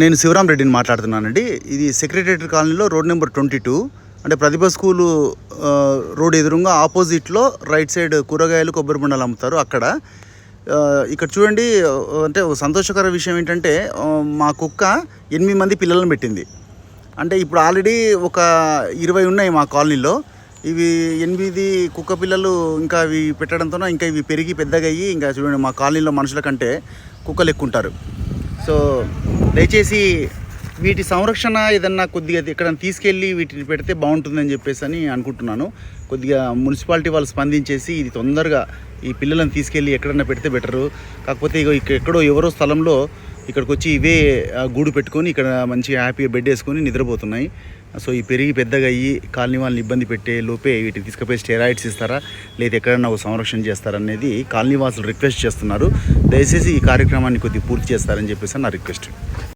నేను శివరాం రెడ్డిని మాట్లాడుతున్నానండి. ఇది సెక్రటరీ కాలనీలో రోడ్ నెంబర్ ట్వంటీ టూ. అంటే ప్రతిభ స్కూలు రోడ్ ఎదురుగా ఆపోజిట్లో రైట్ సైడ్ కూరగాయలు కొబ్బరి బొండాలు అమ్ముతారు అక్కడ. ఇక్కడ చూడండి అంటే ఒక సంతోషకర విషయం ఏంటంటే మా కుక్క ఎనిమిది మంది పిల్లలను పెట్టింది. అంటే ఇప్పుడు ఆల్రెడీ ఒక ఇరవై ఉన్నాయి మా కాలనీలో. ఇవి ఎనిమిది కుక్క పిల్లలు ఇంకా అవి పెట్టడంతో ఇంకా ఇవి పెరిగి పెద్దగా అయ్యి ఇంకా చూడండి మా కాలనీలో మనుషుల కంటే కుక్కలు ఎక్కుంటారు సో దయచేసి వీటి సంరక్షణ ఏదన్నా కొద్దిగా ఇక్కడ తీసుకెళ్ళి వీటిని పెడితే బాగుంటుందని చెప్పేసి అని అనుకుంటున్నాను. కొద్దిగా మున్సిపాలిటీ వాళ్ళు స్పందించేసి ఇది తొందరగా ఈ పిల్లలను తీసుకెళ్ళి ఎక్కడన్నా పెడితే బెటరు. కాకపోతే ఇగో ఇక్కడ ఎక్కడో ఎవరో స్థలంలో ఇక్కడికి వచ్చి ఇవే గూడు పెట్టుకొని ఇక్కడ మంచిగా హ్యాపీగా బెడ్ వేసుకొని నిద్రపోతున్నాయి. సో ఈ పెరిగి పెద్దగా అయ్యి కాలనీ వాళ్ళని ఇబ్బంది పెట్టే లోపే వీటికి తీసుకుపోయి స్టెరాయిడ్స్ ఇస్తారా? లేదా ఎక్కడన్నా ఒక సంరక్షణ చేస్తారనేది కాలనీ వాసులు రిక్వెస్ట్ చేస్తున్నారు. దయచేసి ఈ కార్యక్రమాన్ని కొద్దిగా పూర్తి చేస్తారని చెప్పేసి నా రిక్వెస్ట్.